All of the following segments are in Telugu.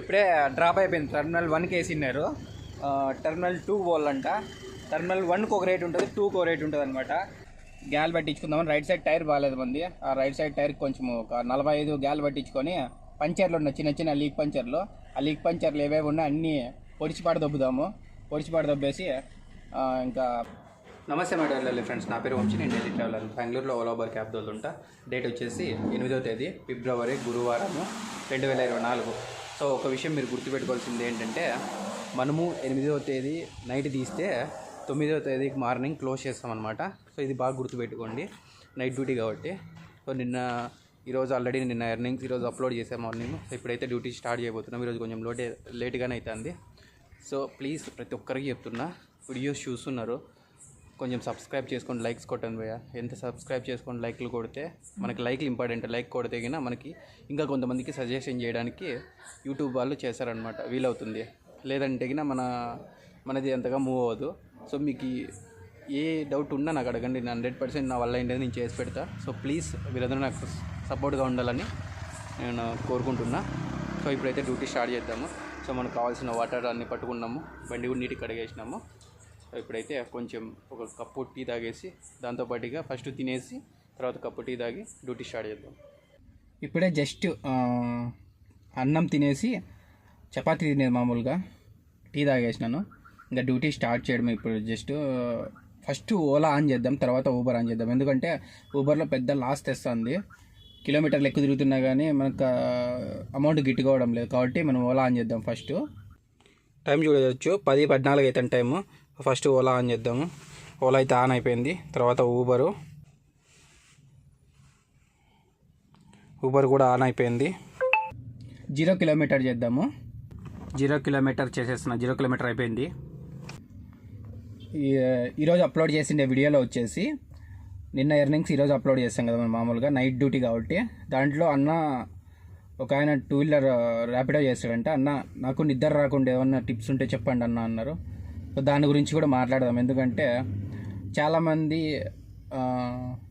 ఇప్పుడే డ్రాప్ అయిపోయింది. టర్మినల్ వన్కి వేసినారు ఆ, టర్మినల్ టూ పోవాలంట టర్మినల్ వన్కి ఒక రేట్ ఉంటుంది టూకి ఒక రేట్ ఉంటుంది అనమాట గ్యాల్ పట్టించుకుందామని రైట్ సైడ్ టైర్ బాగాలేదు మంది. ఆ రైట్ సైడ్ టైర్కి కొంచెం ఒక నలభై ఐదు గ్యాల్ పట్టించుకొని పంచర్లు ఉన్నాయి చిన్న చిన్న లీక్ పంచర్లు. ఆ లీక్ పంచర్లు ఏవేవి ఉన్నా అన్నీ పొడిచిపాటు దొబ్బుదాము. పొడిచిపాటు దొబ్బేసి ఇంకా నమస్తే మా డైలీ ఫ్రెండ్స్. నా పేరు వంశీ. నేను ఢిల్లీ ట్రావెలర్ బెంగళూరులో ఓలా ఓబర్ క్యాబ్ తోలుతుంటా. డేట్ వచ్చేసి ఎనిమిదో తేదీ ఫిబ్రవరి గురువారము రెండు వేల ఇరవై నాలుగు. సో ఒక విషయం మీరు గుర్తుపెట్టుకోవాల్సింది ఏంటంటే మనము ఎనిమిదవ తేదీ నైట్ తీస్తే తొమ్మిదవ తేదీకి మార్నింగ్ క్లోజ్ చేస్తామన్నమాట. సో ఇది బాగా గుర్తుపెట్టుకోండి నైట్ డ్యూటీ కాబట్టి. సో నిన్న ఈరోజు ఆల్రెడీ నిన్న ఎర్నింగ్స్ ఈరోజు అప్లోడ్ చేసే మార్నింగ్. సో ఇప్పుడైతే డ్యూటీ స్టార్ట్ చేయబోతున్నాం. ఈరోజు కొంచెం లోటే లేట్గానే అవుతుంది సో ప్లీజ్ ప్రతి ఒక్కరికి చెప్తున్నా వీడియోస్ చూస్తున్నారు. కొంచెం సబ్స్క్రైబ్ చేసుకోండి లైక్స్ కొట్టండి భయ్య. ఎంత సబ్స్క్రైబ్ చేసుకోండి లైక్లు కొడితే మనకి లైక్లు ఇంపార్టెంట్ లైక్ కొడితే కన్నా మనకి ఇంకా కొంతమందికి సజెషన్ చేయడానికి యూట్యూబ్ వాళ్ళు చేశారనమాట వీలవుతుంది. లేదంటే కన్నా మన మనది అంతగా మూవ్ అవ్వదు. సో మీకు ఏ డౌట్ ఉన్నా నాకు అడగండి. నేను హండ్రెడ్ పర్సెంట్ నా వల్ల ఏంటో నేను చేసి పెడతా. సో ప్లీజ్ వీరందరూ నాకు సపోర్ట్గా ఉండాలని నేను కోరుకుంటున్నా. సో ఇప్పుడైతే డ్యూటీ స్టార్ట్ చేద్దాము. సో మనకు కావాల్సిన వాటర్ అన్ని పట్టుకున్నాము. బండి కూడా నీటికి కడిగేసినాము. ఇప్పుడైతే కొంచెం ఒక కప్పు టీ తాగేసి దాంతోపాటుగా ఫస్ట్ తినేసి తర్వాత కప్పు టీ తాగి డ్యూటీ స్టార్ట్ చేద్దాం. ఇప్పుడే జస్ట్ అన్నం తినేసి చపాతీ తినేది మామూలుగా. టీ తాగేసినాను. ఇంకా డ్యూటీ స్టార్ట్ చేయడం ఇప్పుడు జస్ట్ ఫస్ట్ ఓలా ఆన్ చేద్దాం తర్వాత ఊబర్ ఆన్ చేద్దాం. ఎందుకంటే ఊబర్లో పెద్ద లాస్ తెస్తుంది. కిలోమీటర్లు ఎక్కువ తిరుగుతున్నా కానీ మనకు అమౌంట్ గిట్టుకోవడం లేదు. కాబట్టి మనం ఓలా ఆన్ చేద్దాం ఫస్ట్. టైం చూడవచ్చు పది పద్నాలుగు అయితే టైము. ఫస్ట్ ఓలా ఆన్ చేద్దాము. ఓలా అయితే ఆన్ అయిపోయింది. తర్వాత ఊబరు. ఊబర్ కూడా ఆన్ అయిపోయింది. జీరో కిలోమీటర్ చేద్దాము. జీరో కిలోమీటర్ చేసేస్తున్నా. జీరో కిలోమీటర్ అయిపోయింది. ఈ- ఈరోజు అప్లోడ్ చేసిండే వీడియోలో వచ్చేసి నిన్న ఎర్నింగ్స్ ఈరోజు అప్లోడ్ చేస్తాం కదా మనం మామూలుగా నైట్ డ్యూటీ కాబట్టి. దాంట్లో అన్న ఒక ఆయన టూ వీలర్ ర్యాపిడో చేస్తాడంటే. అన్న నాకు నిద్ర రాకుండా ఏమన్నా టిప్స్ ఉంటే చెప్పండి అన్న అన్నారు. సో దాని గురించి కూడా మాట్లాడదాం. ఎందుకంటే చాలామంది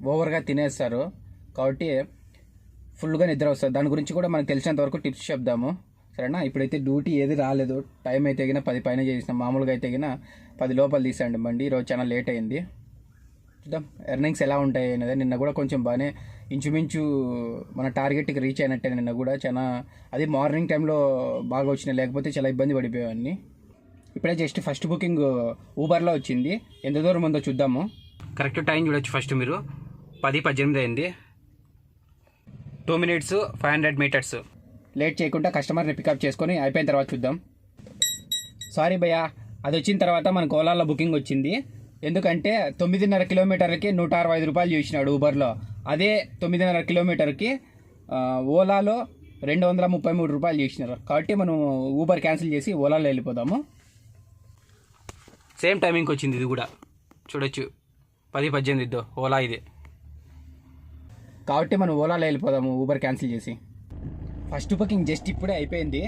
ఓవర్గా తినేస్తారు. కాబట్టి ఫుల్గా నిద్ర వస్తుంది. దాని గురించి కూడా మనకు తెలిసినంత వరకు టిప్స్ చెప్దాము. సరేనా? ఇప్పుడైతే డ్యూటీ ఏది రాలేదు. టైం అయితే గిన పది పైన చేసిన మామూలుగా అయితే గిన పది లోపల తీసండి బండి. ఈరోజు చాలా లేట్ అయింది. చూద్దాం. ఎర్నింగ్స్ ఎలా ఉంటాయి అనేది నిన్న కూడా కొంచెం బాగానే ఇంచుమించు మన టార్గెట్కి రీచ్ అయినట్టే నిన్న కూడా. చాలా అది మార్నింగ్ టైంలో బాగా వచ్చినాయి. లేకపోతే చాలా ఇబ్బంది పడిపోయేవాడిని. ఇప్పుడే జస్ట్ ఫస్ట్ బుకింగ్ ఊబర్లో వచ్చింది. ఎంత దూరం ఉందో చూద్దాము. కరెక్ట్ టైం చూడొచ్చు ఫస్ట్ మీరు. పది పద్దెనిమిది అయింది. Two minutes five hundred metres late చేయకుండా కస్టమర్ని పికప్ చేసుకొని అయిపోయిన తర్వాత చూద్దాం. సారీ భయ్యా అది వచ్చిన తర్వాత మనకు ఓలాలో బుకింగ్ వచ్చింది. ఎందుకంటే తొమ్మిదిన్నర కిలోమీటర్కి నూట అరవై ఐదు రూపాయలు చూసినాడు ఊబర్లో అదే తొమ్మిదిన్నర కిలోమీటర్కి ఓలాలో రెండు వందల ముప్పై మూడు రూపాయలు చేసినారు. కాబట్టి మనం ఊబర్ క్యాన్సిల్ చేసి ఓలాలో వెళ్ళిపోదాము. సేమ్ టైమింగ్కి వచ్చింది ఇది కూడా. చూడొచ్చు. పది పద్దెనిమిది ఇద్దో. ఓలా ఇది. కాబట్టి మనం ఓలాలో వెళ్ళిపోదాము ఊబర్ క్యాన్సిల్ చేసి. ఫస్ట్ బుకింగ్ జస్ట్ ఇప్పుడే అయిపోయింది.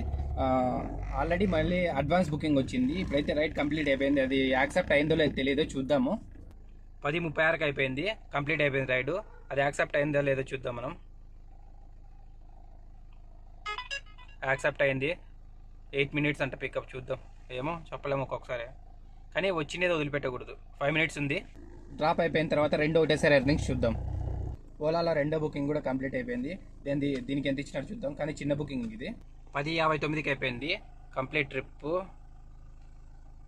ఆల్రెడీ మళ్ళీ అడ్వాన్స్ బుకింగ్ వచ్చింది. ఇప్పుడైతే రైట్ కంప్లీట్ అయిపోయింది. అది యాక్సెప్ట్ అయిందో లేదో తెలియదో చూద్దాము. పది ముప్పై ఆరుకి అయిపోయింది. కంప్లీట్ అయిపోయింది రైడ్ అది యాక్సెప్ట్ అయిందో లేదో చూద్దాం మనం. యాక్సెప్ట్ అయింది. ఎయిట్ మినిట్స్ అంట పికప్ చూద్దాం. ఏమో చెప్పలేము ఒక్కొక్కసారి. కానీ వచ్చినది వదిలిపెట్టకూడదు. ఫైవ్ మినిట్స్ ఉంది. డ్రాప్ అయిపోయిన తర్వాత రెండో ఒకటేసారి ఎర్నింగ్స్ చూద్దాం. ఓలాలో రెండో బుకింగ్ కూడా కంప్లీట్ అయిపోయింది. దీని దీనికి ఎంత ఇచ్చినారు చూద్దాం. కానీ చిన్న బుకింగ్ ఇది. పది యాభై తొమ్మిదికి అయిపోయింది. కంప్లీట్ ట్రిప్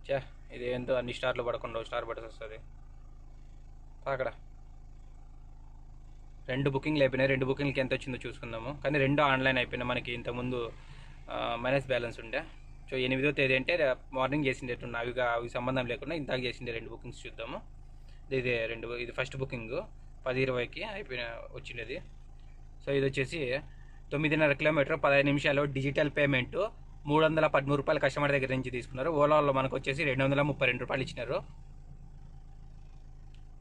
చా ఇది ఏంటో అన్ని స్టార్లు పడకుండా స్టార్ పడాల్సి వస్తుంది. అక్కడ రెండు బుకింగ్లు అయిపోయినాయి. రెండు బుకింగ్లకి ఎంత వచ్చిందో చూసుకుందాము. కానీ రెండు ఆన్లైన్ అయిపోయినాయి. మనకి ఇంతకుముందు మైనస్ బ్యాలెన్స్ ఉండే. సో ఎనిమిదో తేదీ అంటే మార్నింగ్ చేసిండేటున్నా అవి అవి సంబంధం లేకుండా ఇందాక చేసిండే రెండు బుకింగ్స్ చూద్దాము. ఇది రెండు ఇది ఫస్ట్ బుకింగ్. పది ఇరవైకి అయిపోయిన వచ్చిండేది. సో ఇది వచ్చేసి తొమ్మిదిన్నర కిలోమీటర్ పదహైదు నిమిషాలు డిజిటల్ పేమెంట్. మూడు వందల పదమూడు రూపాయలు కస్టమర్ దగ్గర నుంచి తీసుకున్నారు. ఓలాలో మనకు వచ్చేసి రెండు వందల ముప్పై రెండు రూపాయలు ఇచ్చినారు.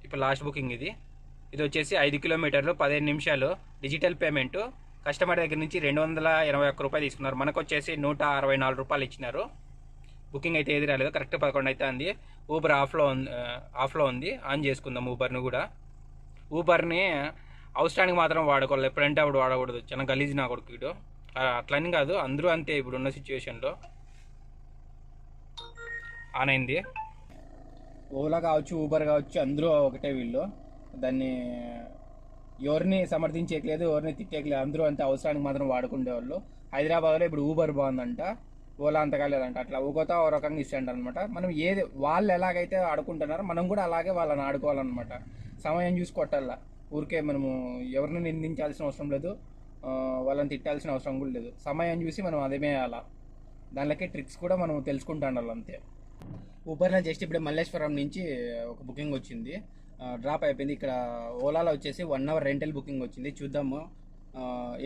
ఇప్పుడు లాస్ట్ బుకింగ్ ఇది. ఇది వచ్చేసి ఐదు కిలోమీటర్లు పదిహేను నిమిషాలు డిజిటల్ పేమెంట్. కస్టమర్ దగ్గర నుంచి రెండు వందల ఎనభై ఒక్క రూపాయలు తీసుకున్నారు. మనకు వచ్చేసి నూట అరవై నాలుగు రూపాయలు ఇచ్చినారు. బుకింగ్ అయితే ఏది రాలేదు. కరెక్ట్ పదకొండు అయితే అంది. ఊబర్ ఆఫ్లో ఉంది ఆఫ్లో ఉంది. ఆన్ చేసుకుందాం ఊబర్ని కూడా. ఊబర్ని అవసరానికి మాత్రం వాడుకోవాలి. ఎప్పుడంటే అప్పుడు వాడకూడదు. చిన్న గలీజ్ నా కొడుకు వీడు అట్లని కాదు. అందరూ అంతే ఇప్పుడు ఉన్న సిచ్యువేషన్లో ఆన్ అయింది. ఓలా కావచ్చు ఊబర్ కావచ్చు అందరూ ఒకటే వీళ్ళు. దాన్ని ఎవరిని సమర్థించేయట్లేదు ఎవరిని తిట్టేయట్లేదు అందరూ అంతే అవసరానికి మాత్రం వాడుకుండేవాళ్ళు హైదరాబాద్లో ఇప్పుడు ఊబర్ బాగుందంట ఓలా అంతగా లేదంట అట్లా ఒక్కొక్క ఓ రకంగా ఇస్తాంట అనమాట మనం ఏది వాళ్ళు ఎలాగైతే ఆడుకుంటున్నారో మనం కూడా అలాగే వాళ్ళని ఆడుకోవాలన్నమాట. సమయం చూసి కొట్టాల. ఊరికే మనము ఎవరిని నిందించాల్సిన అవసరం లేదు వాళ్ళని తిట్టాల్సిన అవసరం కూడా లేదు. సమయం చూసి మనం అదేమేయాలా వేయాల. దానిలోకి ట్రిక్స్ కూడా మనం తెలుసుకుంటాం అంతే ఊబర్లో జస్ట్ ఇప్పుడు మల్లేశ్వరం నుంచి ఒక బుకింగ్ వచ్చింది. డ్రాప్ అయిపోయింది. ఇక్కడ ఓలాలో వచ్చేసి వన్ అవర్ రెంటల్ బుకింగ్ వచ్చింది. చూద్దాము.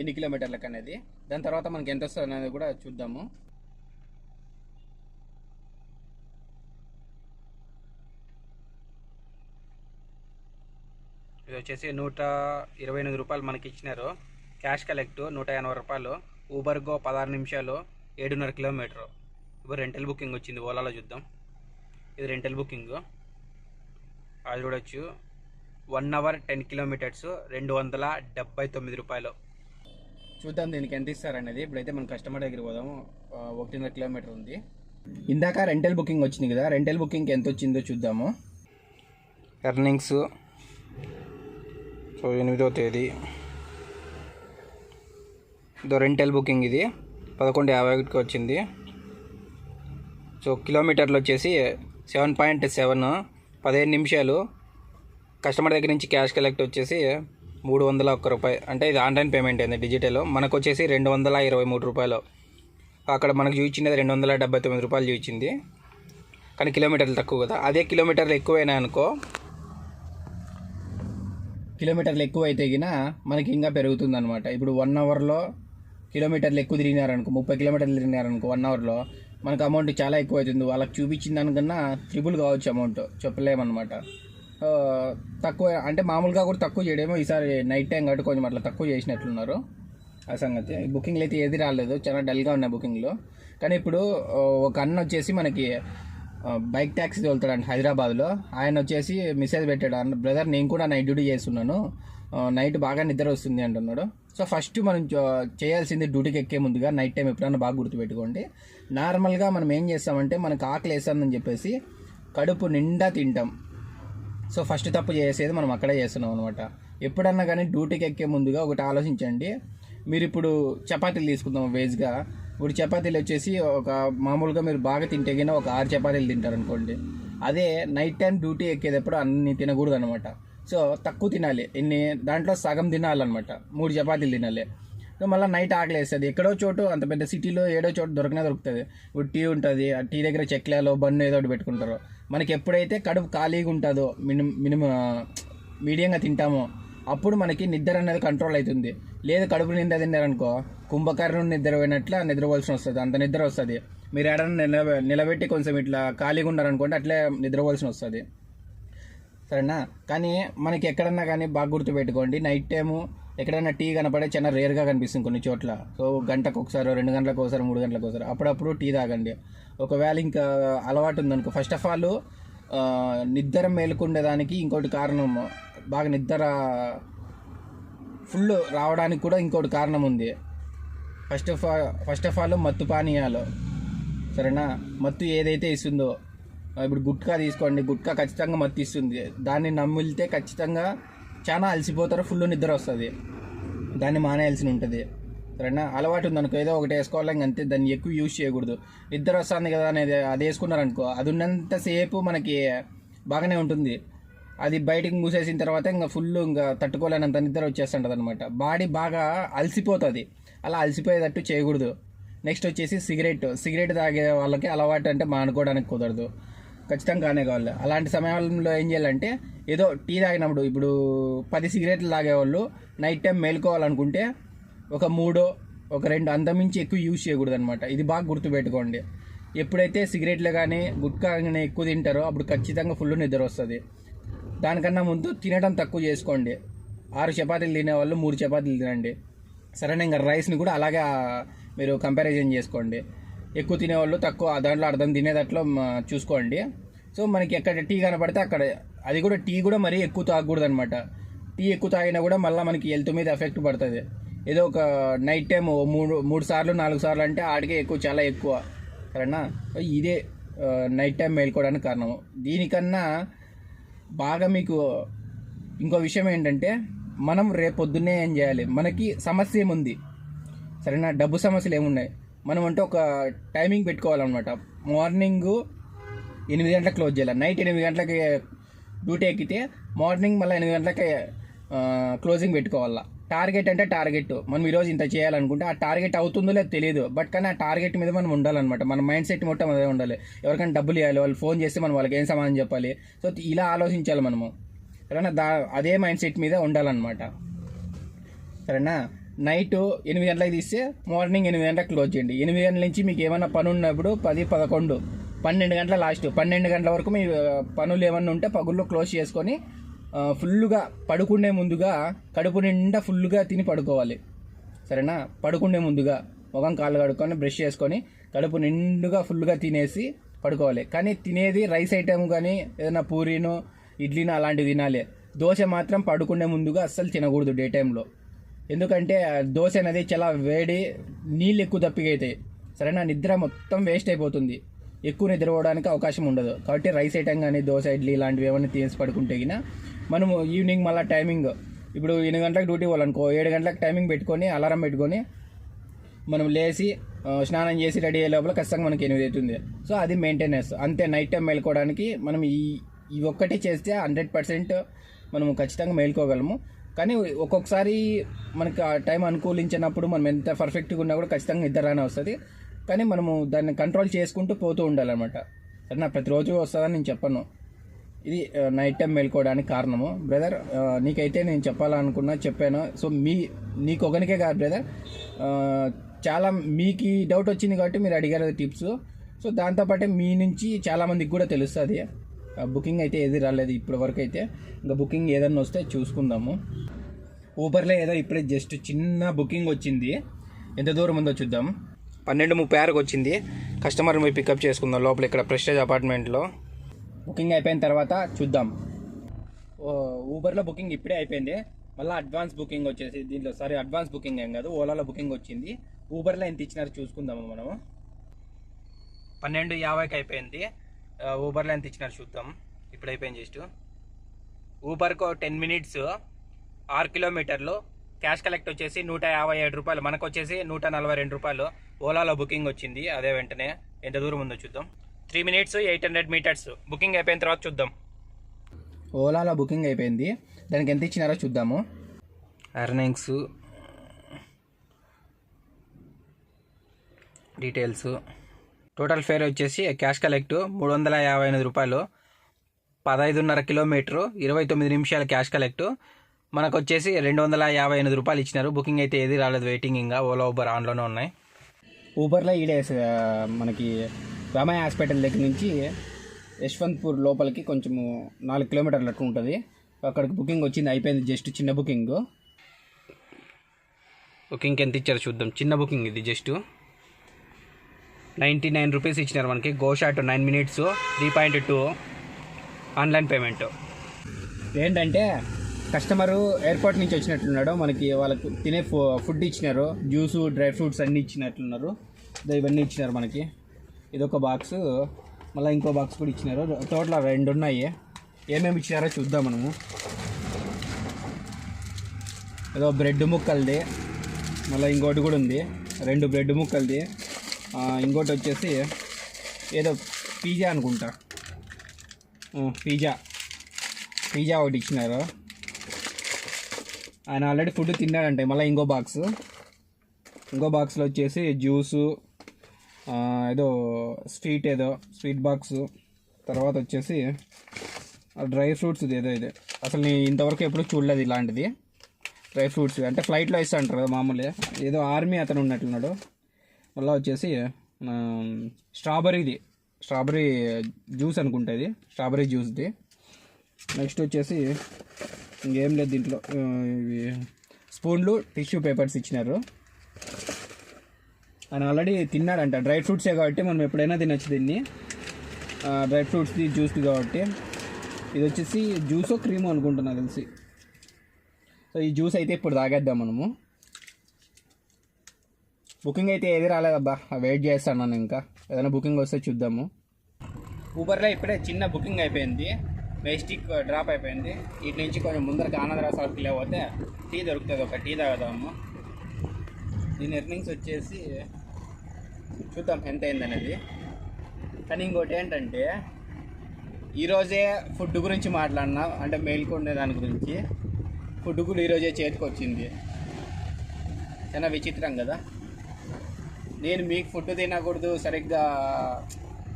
ఎన్ని కిలోమీటర్లకు అనేది. దాని తర్వాత మనకి ఎంత వస్తుంది అనేది కూడా చూద్దాము. ఇది వచ్చేసి నూట ఇరవై ఎనిమిది రూపాయలు మనకి ఇచ్చినారు. క్యాష్ కలెక్ట్ నూట ఎనభై రూపాయలు. ఊబర్ గో పదహారు నిమిషాలు ఏడున్నర కిలోమీటరు. ఇప్పుడు రెంటల్ బుకింగ్ వచ్చింది. ఓలాలో చూద్దాం. ఇది రెంటల్ బుకింగ్ అది చూడొచ్చు. వన్ అవర్ టెన్ కిలోమీటర్స్ రెండు వందల డెబ్బై తొమ్మిది రూపాయలు. చూద్దాం దీనికి ఎంత ఇస్తారనేది ఇప్పుడైతే మనం కస్టమర్ దగ్గర పోదాము ఒకటిన్నర కిలోమీటర్ ఉంది. ఇందాక రెంటల్ బుకింగ్ వచ్చింది కదా. రెంటల్ బుకింగ్ ఎంత వచ్చిందో చూద్దాము. ఎర్నింగ్స్ సో ఎనిమిదో తేదీ. ఇదో రెంటల్ బుకింగ్ ఇది. పదకొండు యాభై ఒకటికి వచ్చింది. సో కిలోమీటర్లు వచ్చేసి సెవెన్ పాయింట్ సెవెన్ పదిహేను నిమిషాలు కస్టమర్ దగ్గర నుంచి క్యాష్ కలెక్ట్ వచ్చేసి మూడు వందల ఒక్క రూపాయి. అంటే ఇది ఆన్లైన్ పేమెంట్ అయింది డిజిటల్. మనకు వచ్చేసి రెండు వందల ఇరవై మూడు రూపాయలు. అక్కడ మనకు చూపించినది రెండు వందల డెబ్బై తొమ్మిది రూపాయలు చూపించింది. కానీ కిలోమీటర్లు తక్కువ కదా. అదే కిలోమీటర్లు ఎక్కువైనా అనుకో కిలోమీటర్లు ఎక్కువ అయితే గిన మనకి ఇంకా పెరుగుతుంది అనమాట ఇప్పుడు వన్ అవర్లో కిలోమీటర్లు ఎక్కువ తిరిగినారనుకో ముప్పై కిలోమీటర్లు తిరిగినారనుకో వన్ అవర్లో మనకు అమౌంట్ చాలా ఎక్కువ అవుతుంది వాళ్ళకి చూపించిన దానికన్నా ట్రిపుల్ కావచ్చు అమౌంట్ చెప్పలేమన్నమాట. తక్కువ అంటే మామూలుగా కూడా తక్కువ చేయడమో ఈసారి నైట్ టైం కాబట్టి కొంచెం అట్లా తక్కువ చేసినట్లున్నారు. ఆ సంగతి. బుకింగ్లు అయితే ఏది రాలేదు. చాలా డల్గా ఉన్నాయి బుకింగ్లు. కానీ ఇప్పుడు ఒక అన్న వచ్చేసి మనకి బైక్ ట్యాక్సీ తోలుతాడు హైదరాబాద్లో. ఆయన వచ్చేసి మెసేజ్ పెట్టాడు. అన్న బ్రదర్ నేను కూడా నైట్ డ్యూటీ చేస్తున్నాను. నైట్ బాగా నిద్ర వస్తుంది అంటున్నాడు. సో ఫస్ట్ మనం చేయాల్సింది డ్యూటీకి ఎక్కే ముందుగా నైట్ టైం ఎప్పుడైనా బాగా గుర్తుపెట్టుకోండి. నార్మల్గా మనం ఏం చేస్తామంటే మనకు ఆకలి వేస్తుందని చెప్పేసి కడుపు నిండా తింటాం. సో ఫస్ట్ తప్పు చేసేది మనం అక్కడే చేస్తున్నాం అనమాట ఎప్పుడన్నా కానీ డ్యూటీకి ఎక్కే ముందుగా ఒకటి ఆలోచించండి. మీరు ఇప్పుడు చపాతీలు తీసుకుందాం వేజ్గా. ఇప్పుడు చపాతీలు వచ్చేసి ఒక మామూలుగా మీరు బాగా తింటే గిన ఒక ఆరు చపాతీలు తింటారు అనుకోండి అదే నైట్ టైం డ్యూటీ ఎక్కేటప్పుడు అన్ని తినకూడదు అనమాట సో తక్కువ తినాలి. ఇన్ని దాంట్లో సగం తినాలన్నమాట. మూడు చపాతీలు తినాలి. సో మళ్ళీ నైట్ ఆకలేస్తుంది ఎక్కడో చోటు అంత పెద్ద సిటీలో ఏడో చోటు దొరికినా దొరుకుతుంది. ఇప్పుడు టీ ఉంటుంది ఆ టీ దగ్గర చెక్లాలో బన్ను ఏదో ఒకటి పెట్టుకుంటారు. మనకి ఎప్పుడైతే కడుపు ఖాళీగా ఉంటుందో మినిమ మినిమం మీడియంగా తింటామో అప్పుడు మనకి నిద్ర అనేది కంట్రోల్ అవుతుంది. లేదు కడుపు నిండా తిన్నారనుకో కుంభకర్ణం నిద్ర పోయినట్ల నిద్రపోవాల్సి వస్తుంది. అంత నిద్ర వస్తుంది. మీరు ఏడన్నా నిలబెట్టి కొంచెం ఇట్లా ఖాళీగా ఉన్నారనుకోండి అట్లే నిద్రపోవాల్సి వస్తుంది. సరేనా? కానీ మనకి ఎక్కడన్నా కానీ బాగా గుర్తుపెట్టుకోండి నైట్ టైము ఎక్కడైనా టీ కనపడే చాలా రేర్గా కనిపిస్తుంది కొన్ని చోట్ల. సో గంటకు ఒకసారి రెండు గంటలకు ఒకసారి మూడు గంటలకు ఒకసారి అప్పుడప్పుడు టీ తాగండి. ఒకవేళ ఇంకా అలవాటు ఉందనుకో ఫస్ట్ ఆఫ్ ఆల్ నిద్ర మేలుకుండేదానికి ఇంకోటి కారణం బాగా నిద్ర ఫుల్ రావడానికి కూడా ఇంకోటి కారణం ఉంది. First of all first of all మత్తు పానీయాలు. సరేనా? మత్తు ఏదైతే ఇస్తుందో ఇప్పుడు గుట్కా తీసుకోండి. గుట్కా ఖచ్చితంగా మత్తు ఇస్తుంది దాన్ని నమ్మిలితే ఖచ్చితంగా చాలా అలసిపోతారు. ఫుల్ నిద్ర వస్తుంది. దాన్ని మానేయాల్సి ఉంటుంది. సరేనా? అలవాటు ఉందనుకో. ఏదో ఒకటి వేసుకోవాలి. అంతే. దాన్ని ఎక్కువ యూజ్ చేయకూడదు. నిద్ర వస్తుంది కదా అనేది అది వేసుకున్నారనుకో. అది ఉన్నంతసేపు మనకి బాగానే ఉంటుంది. అది బయటికి మూసేసిన తర్వాత ఇంకా ఫుల్ ఇంకా తట్టుకోలేనంత నిద్ర వచ్చేస్తుంటుంది అనమాట బాడీ బాగా అలసిపోతుంది. అలా అలసిపోయేటట్టు చేయకూడదు. నెక్స్ట్ వచ్చేసి సిగరెట్. సిగరెట్ తాగే వాళ్ళకి అలవాటు అంటే మానుకోవడానికి కుదరదు. ఖచ్చితంగా కానే కావాలి. అలాంటి సమయంలో ఏం చేయాలంటే ఏదో టీ తాగినప్పుడు ఇప్పుడు పది సిగరెట్లు తాగేవాళ్ళు నైట్ టైం మేలుకోవాలనుకుంటే ఒక మూడో ఒక రెండు అంతమించి ఎక్కువ యూజ్ చేయకూడదు అనమాట ఇది బాగా గుర్తుపెట్టుకోండి. ఎప్పుడైతే సిగరెట్లు కానీ గుట్కా కానీ ఎక్కువ తింటారో అప్పుడు ఖచ్చితంగా ఫుల్ నిద్ర వస్తుంది. దానికన్నా ముందు తినడం తక్కువ చేసుకోండి. ఆరు చపాతీలు తినేవాళ్ళు మూడు చపాతీలు తినండి. సరైన ఇంకా రైస్ని కూడా అలాగే మీరు కంపారిజన్ చేసుకోండి. ఎక్కువ తినేవాళ్ళు తక్కువ దాంట్లో అర్థం తినేటట్లు చూసుకోండి. సో మనకి ఎక్కడ టీ కనపడితే అక్కడ అది కూడా టీ కూడా మరీ ఎక్కువ తాగకూడదు అనమాట టీ ఎక్కువ తాగినా కూడా మళ్ళీ మనకి హెల్త్ మీద ఎఫెక్ట్ పడుతుంది. ఏదో ఒక నైట్ టైం మూడు మూడు సార్లు నాలుగు సార్లు అంటే ఆడికే ఎక్కువ చాలా ఎక్కువ. సరేనా? ఇదే నైట్ టైం మేల్కోవడానికి కారణము. దీనికన్నా బాగా మీకు ఇంకో విషయం ఏంటంటే మనం రేపు పొద్దున్నే ఏం చేయాలి? మనకి సమస్య ఏముంది? సరేనా? డబ్బు సమస్యలు ఏమున్నాయి? మనం అంటే ఒక టైమింగ్ పెట్టుకోవాలన్నమాట. మార్నింగ్ ఎనిమిది గంటలకు క్లోజ్ చేయాలి. నైట్ ఎనిమిది గంటలకి డ్యూటీ ఎక్కితే మార్నింగ్ మళ్ళీ ఎనిమిది గంటలకి క్లోజింగ్ పెట్టుకోవాలా. టార్గెట్ అంటే టార్గెట్. మనం ఈరోజు ఇంత చేయాలనుకుంటే ఆ టార్గెట్ అవుతుందో లేదో తెలియదు. బట్ కానీ ఆ టార్గెట్ మీద మనం ఉండాలన్నమాట. మన మైండ్ సెట్ మొత్తం అదే ఉండాలి. ఎవరికైనా డబ్బులు ఇవ్వాలి వాళ్ళు ఫోన్ చేస్తే మనం వాళ్ళకి ఏం సమాధానం చెప్పాలి. సో ఇలా ఆలోచించాలి మనము. సరేనా? దా అదే మైండ్ సెట్ మీద ఉండాలన్నమాట. సరేనా? నైట్ ఎనిమిది గంటలకు తీస్తే మార్నింగ్ ఎనిమిది గంటలకు క్లోజ్ చేయండి. ఎనిమిది గంటల నుంచి మీకు ఏమైనా పని ఉన్నప్పుడు పది పదకొండు పన్నెండు గంటల లాస్ట్ పన్నెండు గంటల వరకు మీ పనులు ఏమన్నా ఉంటే పగుల్లో క్లోజ్ చేసుకొని ఫుల్గా పడుకునే ముందుగా కడుపు నిండా ఫుల్గా తిని పడుకోవాలి. సరేనా? పడుకునే ముందుగా ముఖం కాళ్ళు కడుక్కొని బ్రష్ చేసుకొని కడుపు నిండుగా ఫుల్గా తినేసి పడుకోవాలి. కానీ తినేది రైస్ ఐటెం కానీ ఏదైనా పూరీను ఇడ్లీను అలాంటివి తినాలి. దోశ మాత్రం పడుకునే ముందుగా అస్సలు తినకూడదు డే టైంలో. ఎందుకంటే ఆ దోశ అనేది చాలా వేడి నీళ్ళు ఎక్కువ తప్పిగైతాయి సరేనా? నిద్ర మొత్తం వేస్ట్ అయిపోతుంది. ఎక్కువ నిద్రపోవడానికి అవకాశం ఉండదు. కాబట్టి రైస్ ఐటమ్ కానీ దోశ ఇడ్లీ ఇలాంటివి ఏమైనా తీసి పడుకుంటే గిన మనము ఈవినింగ్ మళ్ళీ టైమింగ్ ఇప్పుడు ఎనిమిది గంటలకు డ్యూటీ పోవాలనుకో ఏడు గంటలకు టైమింగ్ పెట్టుకొని అలారం పెట్టుకొని మనం లేచి స్నానం చేసి రెడీ అయ్యే లోపల ఖచ్చితంగా మనకి ఎనిమిది అవుతుంది. సో అది మెయింటెనెన్స్ అంతే నైట్ టైం మేల్కోవడానికి మనం ఈ ఈ ఒక్కటి చేస్తే హండ్రెడ్ పర్సెంట్ మనము ఖచ్చితంగా మేల్కోగలము. కానీ ఒక్కొక్కసారి మనకి ఆ టైం అనుకూలించినప్పుడు మనం ఎంత పర్ఫెక్ట్గా ఉన్నా కూడా ఖచ్చితంగా నిద్రనే వస్తుంది. కానీ మనము దాన్ని కంట్రోల్ చేసుకుంటూ పోతూ ఉండాలన్నమాట. సరే నా ప్రతిరోజు వస్తుందని నేను చెప్పను. ఇది నైట్ టైం మేల్కోవడానికి కారణము. బ్రదర్ నీకైతే నేను చెప్పాలనుకున్నా చెప్పాను. సో మీ నీకు ఒకనికే కాదు బ్రదర్ చాలా మీకు డౌట్ వచ్చింది కాబట్టి మీరు అడిగారు టిప్స్ సో దాంతోపాటే మీ నుంచి చాలామందికి కూడా తెలుస్తుంది. బుకింగ్ అయితే ఏది రాలేదు ఇప్పటి వరకు అయితే. ఇంకా బుకింగ్ ఏదన్నా వస్తే చూసుకుందాము. ఊబర్లో ఏదో ఇప్పుడే జస్ట్ చిన్న బుకింగ్ వచ్చింది. ఎంత దూరం ఉందో చూద్దాం. పన్నెండు ముప్పై ఆరుకు వచ్చింది. కస్టమర్ పోయి పికప్ చేసుకుందాం. లోపల ఇక్కడ ప్రెస్టేజ్ అపార్ట్మెంట్లో. బుకింగ్ అయిపోయిన తర్వాత చూద్దాం. ఓ, ఊబర్లో బుకింగ్ ఇప్పుడే అయిపోయింది. మళ్ళీ అడ్వాన్స్ బుకింగ్ వచ్చేసి దీంట్లో సారీ అడ్వాన్స్ బుకింగ్ ఏం కాదు ఓలాలో బుకింగ్ వచ్చింది. ఊబర్లో ఎంత ఇచ్చినారో చూసుకుందాము మనము. పన్నెండు యాభైకి అయిపోయింది. ఊబర్లో ఎంత ఇచ్చినారో చూద్దాం. ఇప్పుడు అయిపోయింది జస్ట్. ఊబర్కు టెన్ మినిట్స్ ఆరు కిలోమీటర్లు. క్యాష్ కలెక్ట్ వచ్చేసి నూట యాభై ఏడు రూపాయలు. మనకు వచ్చేసి నూట నలభై రెండు రూపాయలు. ఓలాలో బుకింగ్ వచ్చింది. అదే వెంటనే. ఎంత దూరం ఉందో చూద్దాం. Three minutes eight hundred metres booking అయిపోయిన తర్వాత చూద్దాం. ఓలాలో బుకింగ్ అయిపోయింది. దానికి ఎంత ఇచ్చినారో చూద్దాము. ఎర్నింగ్స్ డీటెయిల్స్ టోటల్ ఫేర్ వచ్చేసి క్యాష్ కలెక్ట్ మూడు వందల యాభై ఎనిమిది రూపాయలు పదహైదున్నర కిలోమీటరు ఇరవై తొమ్మిది నిమిషాల క్యాష్ కలెక్ట్. మనకు వచ్చేసి రెండు వందల యాభై ఎనిమిది రూపాయలు ఇచ్చినారు. బుకింగ్ అయితే ఏది రాలేదు. వెయిటింగ్ ఇంకా ఓలా ఊబర్ ఆన్లోనే ఉన్నాయి. ఊబర్లో ఈడే మనకి రామయ్య హాస్పిటల్ దగ్గర నుంచి యశ్వంత్పూర్ లోపలికి కొంచెము నాలుగు కిలోమీటర్లు అట్లా ఉంటుంది. అక్కడికి బుకింగ్ వచ్చింది అయిపోయింది జస్ట్ చిన్న బుకింగ్. బుకింగ్ ఎంత ఇచ్చారో చూద్దాం. చిన్న బుకింగ్ ఇది జస్ట్. నైంటీ నైన్ రూపీస్ ఇచ్చినారు మనకి. గోషాట్ nine minutes three point two online payment ఏంటంటే కస్టమరు ఎయిర్పోర్ట్ నుంచి వచ్చినట్లున్నాడు మనకి వాళ్ళకు తినే ఫు ఫుడ్ ఇచ్చినారు. జ్యూస్ డ్రై ఫ్రూట్స్ అన్నీ ఇచ్చినట్లున్నారు ఇవన్నీ ఇచ్చినారు మనకి. ఇదొక బాక్స్ మళ్ళీ ఇంకో బాక్స్ కూడా ఇచ్చినారు. టోటల్ రెండు ఉన్నాయి. ఏమేమి ఇచ్చినారో చూద్దాం మనము. ఏదో బ్రెడ్ ముక్కలది. మళ్ళీ ఇంకోటి కూడా ఉంది. రెండు బ్రెడ్ ముక్కలది. ఇంకోటి వచ్చేసి ఏదో పిజ్జా అనుకుంటా. పిజ్జా. పిజ్జా ఒకటి ఇచ్చినారు. ఆయన ఆల్రెడీ ఫుడ్ తిన్నాడంటే మళ్ళీ ఇంకో బాక్స్. ఇంకో బాక్స్లో వచ్చేసి జ్యూసు ఏదో స్వీట్ ఏదో స్వీట్ బాక్స్. తర్వాత వచ్చేసి డ్రై ఫ్రూట్స్ ఏదో ఇది. అసలు నేను ఇంతవరకు ఎప్పుడు చూడలేదు ఇలాంటిది. డ్రై ఫ్రూట్స్ అంటే ఫ్లైట్లో ఇస్తా అంటారు కదా మామూలుగా. ఏదో ఆర్మీ అతను ఉన్నట్లున్నాడు మళ్ళీ వచ్చేసి మన స్ట్రాబెర్రీది. స్ట్రాబెర్రీ జ్యూస్ అనుకుంటా ఇది. స్ట్రాబెర్రీ జ్యూస్ది. నెక్స్ట్ వచ్చేసి ఇంకేం లేదు దీంట్లో ఇవి స్పూన్లు టిష్యూ పేపర్స్ ఇచ్చినారు. ఆయన ఆల్రెడీ తిన్నాడంట. డ్రై ఫ్రూట్సే కాబట్టి మనం ఎప్పుడైనా తినొచ్చు దీన్ని. డ్రై ఫ్రూట్స్ది జ్యూస్ది కాబట్టి. ఇది వచ్చేసి జ్యూసో క్రీమో అనుకుంటున్నా తెలిసి. సో ఈ జ్యూస్ అయితే ఇప్పుడు తాగేద్దాం మనము. బుకింగ్ అయితే ఏది రాలేదబ్బా. వెయిట్ చేస్తాను ఇంకా. ఏదైనా బుకింగ్ వస్తే చూద్దాము. ఊబర్లో ఇప్పుడే చిన్న బుకింగ్ అయిపోయింది. మెస్టిక్ డ్రాప్ అయిపోయింది. ఇటు నుంచి కొంచెం ముందరికి ఆనందరావు సర్కిల్ పోతే టీ దొరుకుతుంది. ఒక టీ తాగుదాము. దీని ఎర్నింగ్స్ వచ్చేసి చూద్దాం ఎంత అయింది అనేది కానీ ఇంకోటి ఏంటంటే ఈరోజే ఫుడ్ గురించి మాట్లాడినా అంటే మేల్కొండే దాని గురించి. ఫుడ్ కూడా ఈరోజే చేతికి వచ్చింది చాలా విచిత్రం కదా. నేను మీకు ఫుడ్ తినకూడదు సరిగ్గా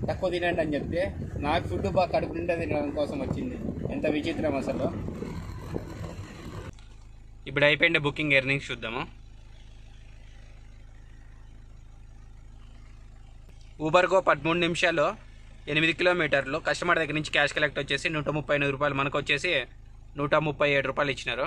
తక్కువ తినండి అని చెప్తే నాకు ఫుడ్ బాగా కడుపు నిండా తినడం కోసం వచ్చింది. ఎంత విచిత్రం అసలు. ఇప్పుడు అయిపోయింది బుకింగ్ ఎర్నింగ్స్ చూద్దాము. ఊబర్కో పదమూడు నిమిషాలు ఎనిమిది కిలోమీటర్లు కస్టమర్ దగ్గర నుంచి క్యాష్ కలెక్ట్ వచ్చేసి నూట ముప్పై ఎనిమిది రూపాయలు మనకు వచ్చేసి నూట ముప్పై ఏడు రూపాయలు ఇచ్చినారు.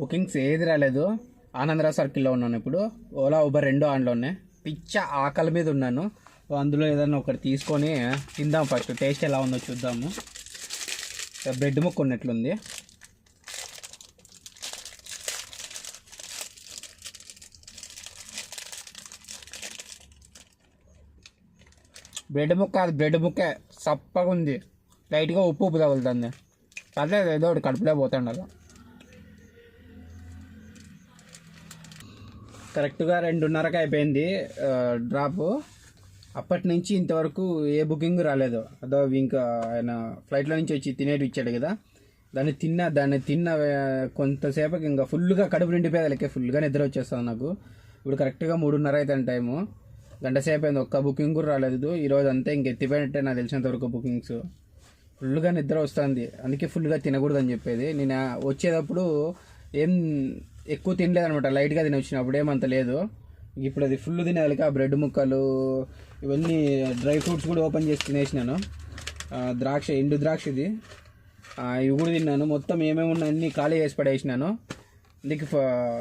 బుకింగ్స్ ఏది రాలేదు. ఆనందరా సర్కిల్లో ఉన్నాను ఇప్పుడు. ఓలా ఊబర్ రెండు ఆన్లో ఉన్నాయి. పిచ్చ ఆకలి మీద ఉన్నాను. అందులో ఏదైనా ఒకటి తీసుకొని తిందాం ఫస్ట్. టేస్ట్ ఎలా ఉందో చూద్దాము. బ్రెడ్ ముక్క ఉన్నట్లుంది. బ్రెడ్ ముక్క అది బ్రెడ్ ముక్కే చప్పగా ఉంది. లైట్గా ఉప్పు ఉప్పు తగులుతుంది. పర్లేదు ఏదో ఒకటి కడుపులే పోతాండి అలా కరెక్ట్గా రెండున్నరకు అయిపోయింది డ్రాప్ అప్పటి నుంచి ఇంతవరకు ఏ బుకింగ్ రాలేదు. అదో ఇంకా ఆయన ఫ్లైట్లో నుంచి వచ్చి తినేటి ఇచ్చాడు కదా దాన్ని తిన్న దాన్ని తిన్న కొంతసేపకి ఇంకా ఫుల్గా కడుపు నిండిపోయేదాలకే ఫుల్గా నిద్ర వచ్చేస్తుంది నాకు. ఇప్పుడు కరెక్ట్గా మూడున్నర అయితే టైము గంట సేపు అయింది ఒక్క బుకింగ్ కూడా రాలేదు. ఈరోజు అంతా ఇంక ఎత్తిపోయినట్టే నాకు తెలిసినంత వరకు బుకింగ్స్ ఫుల్గా నిద్ర వస్తుంది. అందుకే ఫుల్గా తినకూడదు అని చెప్పేది. నేను వచ్చేటప్పుడు ఏం ఎక్కువ తినలేదు అనమాట లైట్గా తిని వచ్చినప్పుడు ఏమంత లేదు. ఇప్పుడు అది ఫుల్ తినేది ఆ బ్రెడ్ ముక్కలు ఇవన్నీ డ్రై ఫ్రూట్స్ కూడా ఓపెన్ చేసి తినేసినాను. ద్రాక్ష ఎండు ద్రాక్ష ఇది. ఇవి కూడా తిన్నాను. మొత్తం ఏమేమి ఉన్నా అన్నీ ఖాళీ చేసి పడేసినాను. అందుకే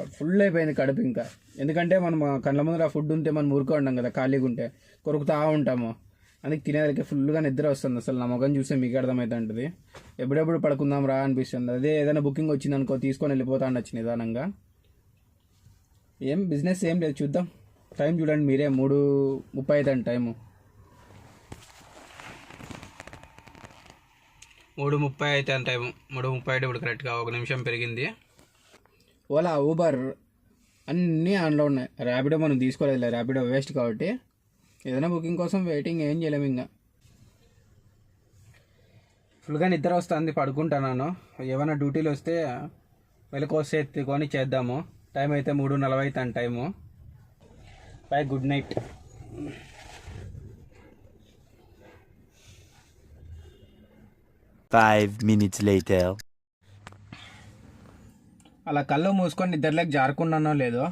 ఫుల్ అయిపోయింది కడుపు ఇంకా. ఎందుకంటే మనం కళ్ళ ముందర ఫుడ్ ఉంటే మనం ఊరుకో ఉండం కదా ఖాళీగా ఉంటే. కొరుకుతా ఉంటాము. అందుకే తినేదానికి ఫుల్గా నిద్ర వస్తుంది అసలు. నా ముఖం చూస్తే మీకు అర్థమవుతా ఉంటుంది ఎప్పుడెప్పుడు పడుకుందాం రా అనిపిస్తుంది. అదే ఏదైనా బుకింగ్ వచ్చింది అనుకో తీసుకొని వెళ్ళిపోతా ఉండొచ్చు నిదానంగా. ఏం బిజినెస్ ఏం లేదు చూద్దాం. టైం చూడండి మీరే మూడు ముప్పై అవుతుంది టైము మూడు ముప్పై అయితే టైం మూడు ముప్పై అయితే ఇప్పుడు కరెక్ట్గా ఒక నిమిషం పెరిగింది. ఓలా ఊబర్ అన్నీ ఆన్లో ఉన్నాయి. ర్యాపిడో మనం తీసుకోలేదు. ర్యాపిడో వేస్ట్ కాబట్టి. ఏదైనా బుకింగ్ కోసం వెయిటింగ్ ఏం చేయలేము ఇంకా. ఫుల్గా నిద్ర వస్తుంది పడుకుంటున్నాను ఏమైనా డ్యూటీలు వస్తే వెలుకొస్తే ఎత్తుకొని చేద్దాము. టైం అయితే మూడు నలభై అవుతుంది time. Bye good night Five minutes later. అలా కళ్ళు మూసుకొని నిద్రలోకి జారుకున్నానో లేదో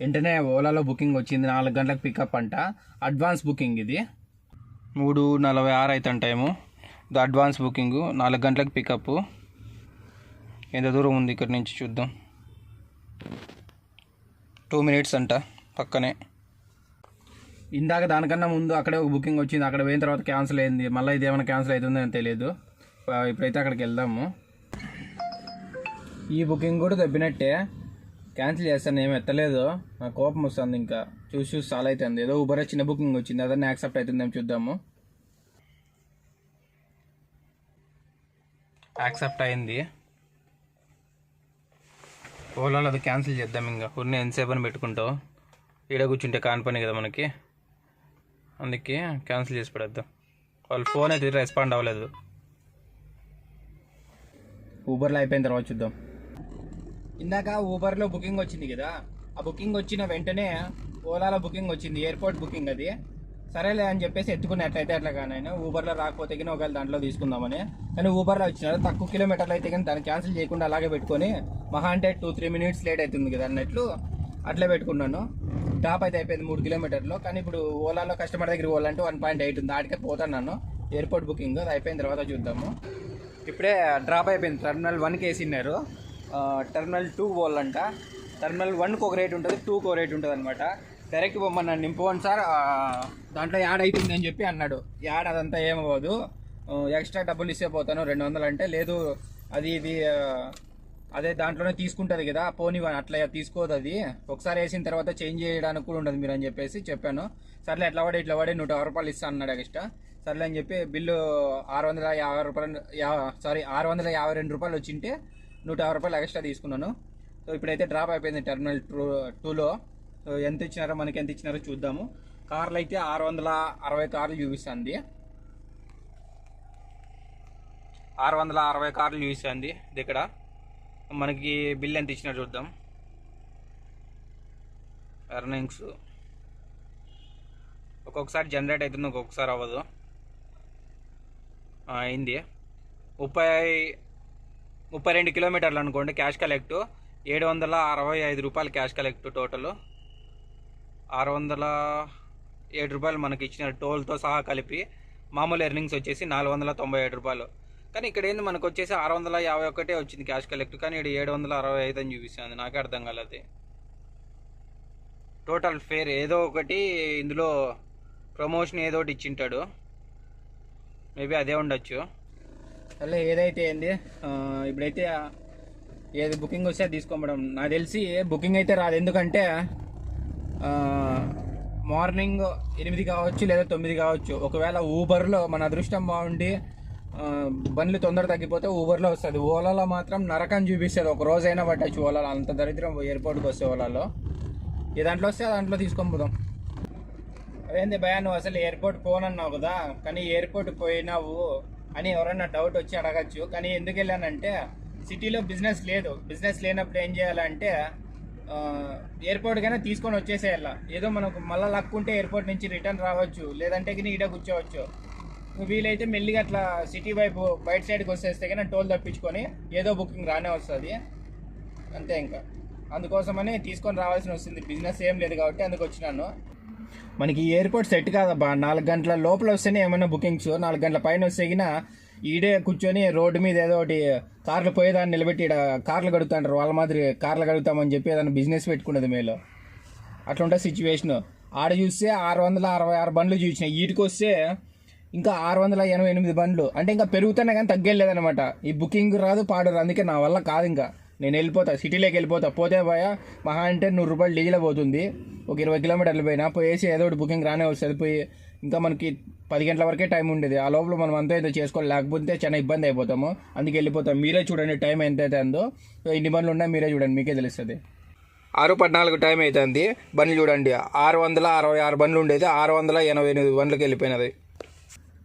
వెంటనే ఓలాలో బుకింగ్ వచ్చింది నాలుగు గంటలకు పికప్ అంట. అడ్వాన్స్ బుకింగ్ ఇది. మూడు నలభై ఆరు అవుతాను టైము ఇది అడ్వాన్స్ బుకింగ్ నాలుగు గంటలకు పికప్ ఎంత దూరం ఉంది ఇక్కడ నుంచి చూద్దాం. టూ మినిట్స్ అంట పక్కనే. ఇందాక దానికన్నా ముందు అక్కడే ఒక బుకింగ్ వచ్చింది అక్కడ పోయిన తర్వాత క్యాన్సిల్ అయింది. మళ్ళీ ఇది ఏమైనా క్యాన్సిల్ అవుతుందో అని తెలియదు. ఇప్పుడైతే అక్కడికి వెళ్దాము. ఈ బుకింగ్ కూడా తప్పినట్టే క్యాన్సిల్ చేస్తాను ఏం ఎత్తలేదు. నాకు కోపం వస్తుంది ఇంకా. చూసి చూసి చాలా అవుతుంది ఏదో ఊబర్ చిన్న బుకింగ్ వచ్చింది. అదన్నీ యాక్సెప్ట్ అవుతుందేమో చూద్దాము. యాక్సెప్ట్ అయింది. ఓలో అది క్యాన్సిల్ చేద్దాం ఇంకా. కొన్ని ఎంతసేపు అని పెట్టుకుంటావు. ఈడ కూర్చుంటే కాని పని కదా మనకి. అందుకే క్యాన్సిల్ చేసి పడేద్దాం. వాళ్ళు ఫోన్ అయితే రెస్పాండ్ అవ్వలేదు. ఊబర్లో అయిపోయిన తర్వాత చూద్దాం. ఇందాక ఊబర్లో బుకింగ్ వచ్చింది కదా ఆ బుకింగ్ వచ్చిన వెంటనే ఓలాలో బుకింగ్ వచ్చింది ఎయిర్పోర్ట్ బుకింగ్ అది. సరేలే అని చెప్పేసి ఎత్తుకున్నట్లయితే అట్లా కానీ ఊబర్లో రాకపోతే కానీ ఒకవేళ దాంట్లో తీసుకుందామని. కానీ ఊబర్లో వచ్చినారు తక్కువ కిలోమీటర్లు అయితే కానీ దాన్ని క్యాన్సిల్ చేయకుండా అలాగే పెట్టుకొని మహా అంటే టూ త్రీ మినిట్స్ లేట్ అవుతుంది కదా అన్నట్లు అట్లే పెట్టుకున్నాను. టాప్ అయితే అయిపోయింది మూడు కిలోమీటర్లు కానీ ఇప్పుడు ఓలాలో కస్టమర్ దగ్గర పోవాలంటే వన్ పాయింట్ ఎయిట్ ఉంది ఆడికే పోతున్నాను. ఎయిర్పోర్ట్ బుకింగ్ అది అయిపోయిన తర్వాత చూద్దాము. ఇప్పుడే డ్రాప్ అయిపోయింది టర్మినల్ వన్కి వేసిన్నారు టెర్మినల్ టూ పోవాలంట టెర్మినల్ వన్కి ఒక రేట్ ఉంటుంది టూకి ఒక రేట్ ఉంటుంది అనమాట డైరెక్ట్ మన నింపుకోండి సార్. దాంట్లో యాడ్ అవుతుంది అని చెప్పి అన్నాడు. యాడ్ అదంతా ఏమవ్వదు. ఎక్స్ట్రా డబ్బులు ఇస్తే పోతాను రెండు వందలు అంటే. లేదు అది ఇది అదే దాంట్లోనే తీసుకుంటుంది కదా. పోనీ అట్లా తీసుకోదు అది. ఒకసారి వేసిన తర్వాత చేంజ్ చేయడానికి కూడా ఉండదు మీరు అని చెప్పేసి చెప్పాను. సర్లే ఎట్లా పడి ఇట్లా పడి నూట రూపాయలు ఇస్తా అన్నాడు ఎక్స్ట్రా. సర్లే అని చెప్పి బిల్లు ఆరు వందల యాభై రూపాయలు సారీ ఆరు వందల యాభై రెండు రూపాయలు వచ్చింటే నూట యాభై రూపాయలు ఎక్స్ట్రా తీసుకున్నాను. సో ఇప్పుడైతే డ్రాప్ అయిపోయింది టెర్మినల్ టూ టూలో సో ఎంత ఇచ్చినారో మనకి ఎంత ఇచ్చినారో చూద్దాము. కార్లు అయితే ఆరు వందల అరవై కార్లు చూపిస్తుంది. ఆరు వందల అరవై కార్లు చూపిస్తుంది ఇది ఇక్కడ. మనకి బిల్ ఎంత ఇచ్చినారో చూద్దాం. ఎర్నింగ్స్ ఒక్కొక్కసారి జనరేట్ అవుతుంది ఒక్కొక్కసారి అవ్వదు. అయింది. ముప్పై ముప్పై రెండు కిలోమీటర్లు అనుకోండి క్యాష్ కలెక్ట్ ఏడు వందల అరవై ఐదు రూపాయలు క్యాష్ కలెక్ట్ టోటల్ ఆరు వందల ఏడు రూపాయలు మనకి ఇచ్చిన టోల్తో సహా కలిపి మామూలు ఎర్నింగ్స్ వచ్చేసి నాలుగు వందల తొంభై ఏడు రూపాయలు. కానీ ఇక్కడ ఏంది మనకు వచ్చేసి ఆరు వందల యాభై ఒకటే వచ్చింది క్యాష్ కలెక్ట్ కానీ ఇక్కడ ఏడు వందల అరవై ఐదు అని చూపిస్తుంది నాకే అర్థం కాలేదు టోటల్ ఫేర్ ఏదో ఒకటి ఇందులో ప్రమోషన్ ఏదో ఒకటి ఇచ్చింటాడు. మేబీ అదే ఉండొచ్చు. అలా ఏదైతే ఏంది ఇప్పుడైతే ఏది బుకింగ్ వస్తే తీసుకోమడం. నాకు తెలిసి బుకింగ్ అయితే రాదు. ఎందుకంటే మార్నింగ్ ఎనిమిది కావచ్చు లేదా తొమ్మిది కావచ్చు. ఒకవేళ ఊబర్లో మన అదృష్టం బాగుండి బండ్లు తొందర తగ్గిపోతే ఊబర్లో వస్తుంది. ఓలాలో మాత్రం నరకం చూపిస్తుంది. ఒక రోజైనా పట్టచ్చు ఓలాలో. అంత దరిద్రం ఎయిర్పోర్ట్కి వస్తే ఓలాలో. ఏ దాంట్లో వస్తే దాంట్లో తీసుకొని పోదాం. అదేంది భయా నువ్వు అసలు ఎయిర్పోర్ట్ పోనన్నావు కదా. కానీ ఎయిర్పోర్ట్ పోయినావు. అని ఎవరన్నా డౌట్ వచ్చి అడగచ్చు. కానీ ఎందుకు వెళ్ళానంటే సిటీలో బిజినెస్ లేదు. బిజినెస్ లేనప్పుడు ఏం చేయాలంటే ఎయిర్పోర్ట్కైనా ఎయిర్పోర్ట్ కైనా తీసుకొని వచ్చేసేయాల. ఏదో మనకు మళ్ళీ లక్కుంటే ఎయిర్పోర్ట్ నుంచి రిటర్న్ రావచ్చు. లేదంటే కానీ ఈడ కూర్చోవచ్చు. వీలైతే మెల్లిగా అట్లా సిటీ వైపు బయట సైడ్కి వచ్చేస్తే కానీ టోల్ తప్పించుకొని ఏదో బుకింగ్ రానే వస్తుంది. అంతే ఇంకా. అందుకోసమని తీసుకొని రావాల్సి వస్తుంది. బిజినెస్ ఏం లేదు కాబట్టి అందుకు వచ్చినాను. మనకి ఎయిర్పోర్ట్ సెట్ కాదబ్బా. నాలుగు గంటల లోపల వస్తేనే ఏమైనా బుకింగ్స్ నాలుగు గంటల పైన వస్తే గిన ఈడే కూర్చొని రోడ్డు మీద ఏదో ఒకటి కార్లు పోయేదాన్ని నిలబెట్టి ఈడ కార్లు కడుగుతాంటారు వాళ్ళ మాదిరి కార్లు కడుగుతామని చెప్పి ఏదైనా బిజినెస్ పెట్టుకున్నది మేలో. అట్లుంటే సిచ్యువేషన్ ఆడ చూస్తే ఆరు వందల అరవై ఆరు బండ్లు చూసినాయి. వీటికి వస్తే ఇంకా ఆరు వందల ఎనభై ఎనిమిది బండ్లు. అంటే ఇంకా పెరుగుతున్నా కానీ తగ్గలేదనమాట ఈ బుకింగ్ రాదు పాడరు అందుకే నా వల్ల కాదు ఇంకా. నేను వెళ్ళిపోతా సిటీలోకి వెళ్ళిపోతా. పోతే పోయా మహా అంటే నూరు రూపాయలు డీజిల్ పోతుంది. ఒక ఇరవై కిలోమీటర్లు పోయినా పోయేసి ఏదో ఒకటి బుకింగ్ రానే వస్తుంది. పోయి ఇంకా మనకి పది గంటల వరకే టైం ఉండేది. ఆ లోపల మనం అంతా ఏదో చేసుకోవాలి. లేకపోతే చాలా ఇబ్బంది అయిపోతాము. అందుకే వెళ్ళిపోతాం. మీరే చూడండి టైం ఎంత సో ఇన్ని బండ్లు ఉన్నాయి మీరే చూడండి. మీకే తెలుస్తుంది. ఆరు పద్నాలుగు టైం అవుతుంది బండ్లు చూడండి. ఆరు వందల అరవై ఆరు బండ్లు ఉండేది. ఆరు వందల ఎనభై ఎనిమిది బండ్లకి వెళ్ళిపోయినది.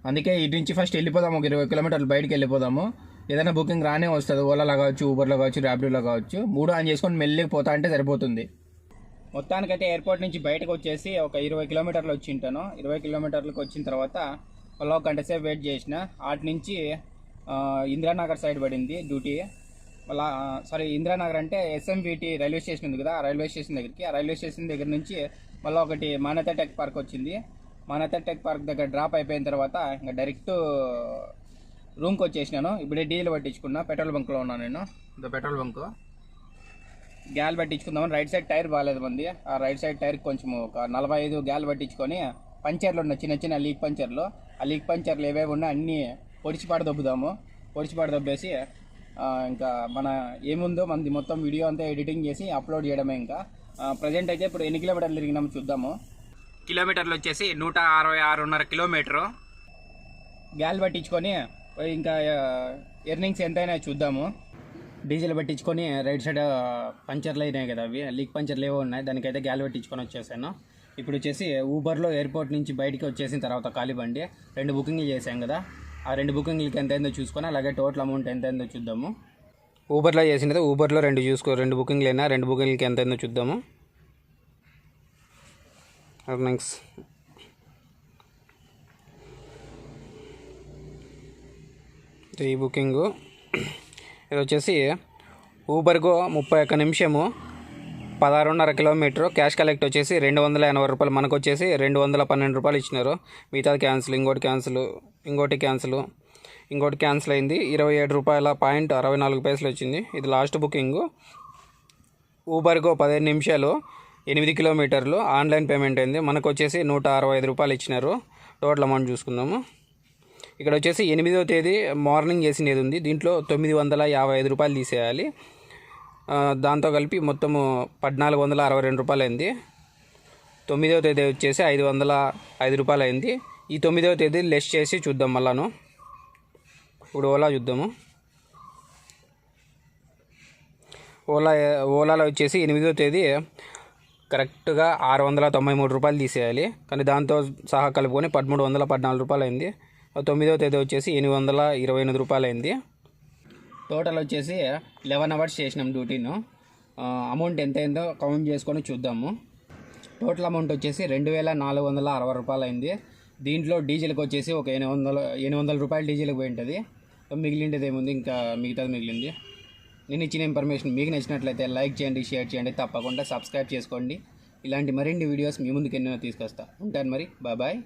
అందుకే ఇటు నుంచి ఫస్ట్ వెళ్ళిపోదాము. ఒక ఇరవై కిలోమీటర్లు బయటికి వెళ్ళిపోదాము. ఏదైనా బుకింగ్ రానే వస్తుంది. ఓలాలో కావచ్చు ఊబర్లో కావచ్చు ర్యాపిడోలో కావచ్చు. మూడు ఆన్ చేసుకొని మెల్లికి పోతా అంటే సరిపోతుంది. మొత్తానికైతే ఎయిర్పోర్ట్ నుంచి బయటకు వచ్చేసి ఒక ఇరవై కిలోమీటర్లు వచ్చి ఉంటాను. ఇరవై కిలోమీటర్లకు వచ్చిన తర్వాత ఒక గంట సేపు వెయిట్ చేసిన. అటు నుంచి ఇందిరానగర్ సైడ్ పడింది డ్యూటీ మళ్ళా సారీ ఇందిరానగర్ అంటే ఎస్ఎంవిటి రైల్వే స్టేషన్ ఉంది కదా ఆ రైల్వే స్టేషన్ దగ్గరికి. ఆ రైల్వే స్టేషన్ దగ్గర నుంచి మళ్ళీ ఒకటి మానత టెక్ పార్క్ వచ్చింది. మానత టెక్ పార్క్ దగ్గర డ్రాప్ అయిపోయిన తర్వాత ఇంకా డైరెక్ట్ రూమ్కి వచ్చేసినాను ఇప్పుడే డీజిల్ పట్టించుకున్నా. పెట్రోల్ బంక్లో ఉన్నాను నేను. ఇదో పెట్రోల్ బంక్. గ్యాల్ పట్టించుకుందామని. రైట్ సైడ్ టైర్ బాగాలేదు మంది. ఆ రైట్ సైడ్ టైర్ కొంచెం ఒక నలభై ఐదు గ్యాల్ పట్టించుకొని పంచర్లు ఉన్నాయి. చిన్న చిన్న లీక్ పంచర్లు. ఆ లీక్ పంచర్లు ఏవేవి ఉన్నా అన్నీ పొడిచిపాటు దొబ్బుదాము. పొడిచిపాటు దొబ్బేసి ఇంకా మన ఏముందో మనది మొత్తం వీడియో అంతా ఎడిటింగ్ చేసి అప్లోడ్ చేయడమే ఇంకా. ప్రజెంట్ అయితే ఇప్పుడు ఎన్ని కిలోమీటర్లు తిరిగినాము చూద్దాము. కిలోమీటర్లు వచ్చేసి నూట అరవై ఆరున్నర కిలోమీటరు. గ్యాల్ పట్టించుకొని ఇంకా ఎర్నింగ్స్ ఎంతైనా చూద్దాము. డీజిల్ పట్టించుకొని రైట్ సైడ్ పంచర్లు అయినాయి కదా అవి. లీక్ పంచర్లు ఏవో ఉన్నాయి. దానికైతే గ్యాల్ పట్టించుకొని వచ్చేసాను. ఇప్పుడు వచ్చేసి ఊబర్లో ఎయిర్పోర్ట్ నుంచి బయటికి వచ్చేసిన తర్వాత ఖాళీ బండి. రెండు బుకింగ్లు చేసాం కదా. ఆ రెండు బుకింగ్లకి ఎంత అయిందో చూసుకొని అలాగే టోటల్ అమౌంట్ ఎంత అయిందో చూద్దాము. ఊబర్లో చేసినది ఊబర్లో రెండు చూసుకో రెండు బుకింగ్లు అయినా రెండు బుకింగ్లకి ఎంత అయిందో చూద్దాము. ఎర్నింగ్స్ ఈ బుకింగు. ఇది వచ్చేసి ఊబర్గో ముప్పై ఒక్క నిమిషము పదహారున్నర కిలోమీటర్. క్యాష్ కలెక్ట్ వచ్చేసి రెండు వందల ఎనభై రూపాయలు. మనకు వచ్చేసి రెండు వందల పన్నెండు రూపాయలు ఇచ్చినారు. మిగతాది క్యాన్సిల్ ఇంకోటి క్యాన్సిల్ ఇంకోటి క్యాన్సిల్ ఇంకోటి క్యాన్సిల్ అయింది. ఇరవై ఏడు రూపాయల పాయింట్ అరవై నాలుగు పైసలు వచ్చింది. ఇది లాస్ట్ బుకింగ్. ఊబర్గో పదిహేను నిమిషాలు ఎనిమిది కిలోమీటర్లు. ఆన్లైన్ పేమెంట్ అయింది. మనకు వచ్చేసి నూట అరవై ఐదు రూపాయలు ఇచ్చినారు. టోటల్ అమౌంట్ చూసుకుందాము. ఇక్కడ వచ్చేసి ఎనిమిదో తేదీ మార్నింగ్ చేసినది ఉంది. దీంట్లో తొమ్మిది వందల యాభై ఐదు రూపాయలు తీసేయాలి. దాంతో కలిపి మొత్తము పద్నాలుగు వందల అరవై రెండు రూపాయలు అయింది తొమ్మిదవ తేదీ వచ్చేసి ఐదు వందల ఐదు రూపాయలు అయింది ఈ తొమ్మిదవ తేదీ లెస్ చేసి చూద్దాం మళ్ళాను. ఇప్పుడు ఓలా చూద్దాము. ఓలా ఓలాలో వచ్చేసి ఎనిమిదో తేదీ కరెక్ట్గా ఆరు వందల తొంభై మూడు రూపాయలు తీసేయాలి. కానీ దాంతో సహా కలుపుకొని పదమూడు వందల పద్నాలుగు రూపాయలు అయింది తొమ్మిదవ తేదీ వచ్చేసి ఎనిమిది వందల ఇరవై ఎనిమిది రూపాయలు అయింది టోటల్ వచ్చేసి లెవెన్ అవర్స్ చేసినాం డ్యూటీను అమౌంట్ ఎంత అయిందో కౌంట్ చేసుకొని చూద్దాము. టోటల్ అమౌంట్ వచ్చేసి రెండు వేల నాలుగు వందల అరవై రూపాయలు అయింది దీంట్లో డీజిల్కి వచ్చేసి ఒక ఎనిమిది వందల ఎనిమిది వందల రూపాయలు డీజిల్కి పోయి ఉంటుంది మిగిలిండేది ఏముంది? ఇంకా మిగతాది మిగిలింది. నేను ఇచ్చిన ఇన్ఫర్మేషన్ మీకు నచ్చినట్లయితే లైక్ చేయండి షేర్ చేయండి తప్పకుండా సబ్స్క్రైబ్ చేసుకోండి. ఇలాంటి మరిన్ని వీడియోస్ మీ ముందుకు ఎన్నో తీసుకొస్తా. ఉంటాను మరి. బాయ్